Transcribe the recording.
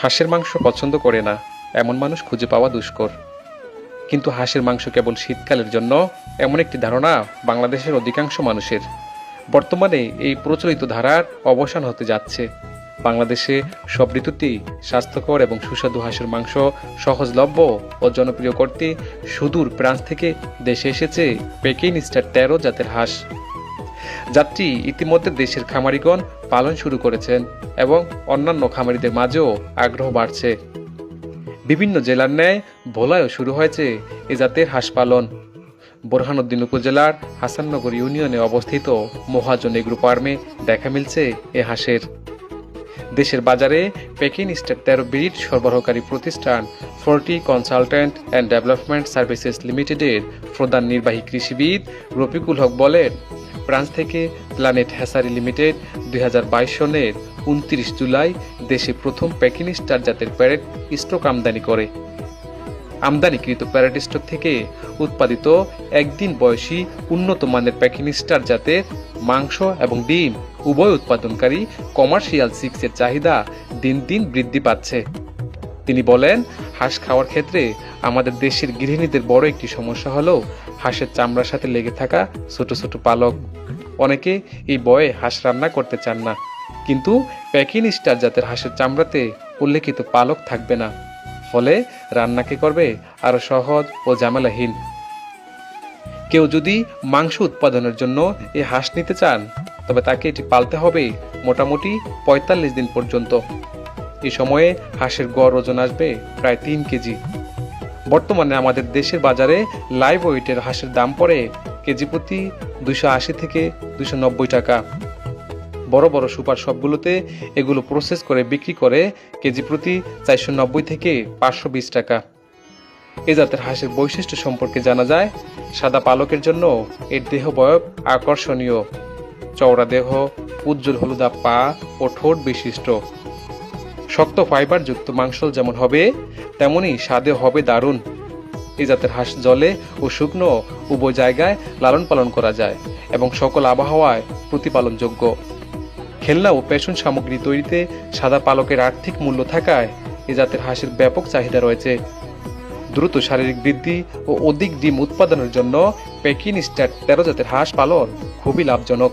হাঁসের মাংস পছন্দ করে না, এমন মানুষ খুঁজে পাওয়া দুষ্কর। কিন্তু হাঁসের মাংস কেবল শীতকালের জন্য, এমন একটি ধারণা বাংলাদেশের অধিকাংশ মানুষের। বর্তমানে এই প্রচলিত ধারার অবসান হতে যাচ্ছে। বাংলাদেশে সব ঋতুতেই স্বাস্থ্যকর এবং সুস্বাদু হাঁসের মাংস সহজলভ্য ও জনপ্রিয় করতে সুদূর ফ্রান্স থেকে দেশে এসেছে পেকিন স্টার তেরো জাতের হাঁস। যাত্রী ইতিমধ্যে দেশের খামারিগণ পালন শুরু করেছেন এবং অন্যান্য খামারিদের মাঝেও আগ্রহ বাড়ছে। বিভিন্ন জেলার ন্যায় ভোলায়ও শুরু হয়েছে এ জাতের হাঁস পালন। বোরহানুদ্দিন উপজেলার হাসাননগর ইউনিয়নে অবস্থিত মহাজন এগ্রো ফার্মে দেখা মিলছে এ হাঁসের। দেশের বাজারে পেকিং স্টেট তেরো ব্রিড সরবরাহকারী প্রতিষ্ঠান forty consultant and development services লিমিটেডের প্রধান নির্বাহী কৃষিবিদ রফিকুল হক বলেন ফ্রান্স থেকে প্ল্যানেট হ্যাসারি লিমিটেড দুই সনের উনত্রিশ জুলাই দেশে প্রথম প্যাকিং স্টার জাতের প্যারেট স্টক আমদানি করে। আমদানিকৃত প্যারেট স্টক থেকে উৎপাদিত একদিন বয়সী উন্নত মানের প্যাকিং স্টার জাতের মাংস এবং ডিম উভয় উৎপাদনকারী কমার্শিয়াল সিক্সের চাহিদা দিন দিন বৃদ্ধি পাচ্ছে। তিনি বলেন হাঁস খাওয়ার ক্ষেত্রে আমাদের দেশের গৃহিণীদের বড় একটি সমস্যা হলো হাঁসের চামড়ার সাথে লেগে থাকা ছোট ছোট পালক। অনেকে এই বয়ে হাঁস রান্না করতে চান না। কিন্তু প্যাকিং স্টার জাতের হাঁসের চামড়াতে উল্লেখিত পালক থাকবে না। ফলে রান্নাকে করবে আরও সহজ ও ঝামেলাহীন। কেউ যদি মাংস উৎপাদনের জন্য এই হাঁস নিতে চান, তবে তাকে এটি পালতে হবে মোটামুটি পঁয়তাল্লিশ দিন পর্যন্ত। এই সময়ে হাঁসের গড় ওজন আসবে প্রায় তিন কেজি। বর্তমানে আমাদের দেশের বাজারে লাইভ ওয়েটের হাঁসের দাম পড়ে কেজি প্রতি দুশো আশি থেকে দুশো নব্বই টাকা। বড় বড় সুপার শপগুলোতে এগুলো প্রসেস করে বিক্রি করে কেজি প্রতি চারশো নব্বই থেকে পাঁচশো বিশ টাকা। এ জাতের হাঁসের বৈশিষ্ট্য সম্পর্কে জানা যায়, সাদা পালকের জন্য এর দেহ বয়ব আকর্ষণীয়। চওড়া দেহ, উজ্জ্বল হলুদা পা ও ঠোঁট বিশিষ্ট। শক্ত ফাইবারযুক্ত মাংস যেমন হবে তেমনি স্বাদে হবে দারুণ। এ জাতের হাঁস জলে ও শুকনো উভয় জায়গায় লালন পালন করা যায় এবং সকল আবহাওয়ায় প্রতিপালনযোগ্য। খেলনা ও পেশন সামগ্রী তৈরিতে সাদা পালকের আর্থিক মূল্য থাকায় এ জাতের হাঁসের ব্যাপক চাহিদা রয়েছে। দ্রুত শারীরিক বৃদ্ধি ও অধিক ডিম উৎপাদনের জন্য পেকিন স্টার তেরো জাতের হাঁস পালন খুবই লাভজনক।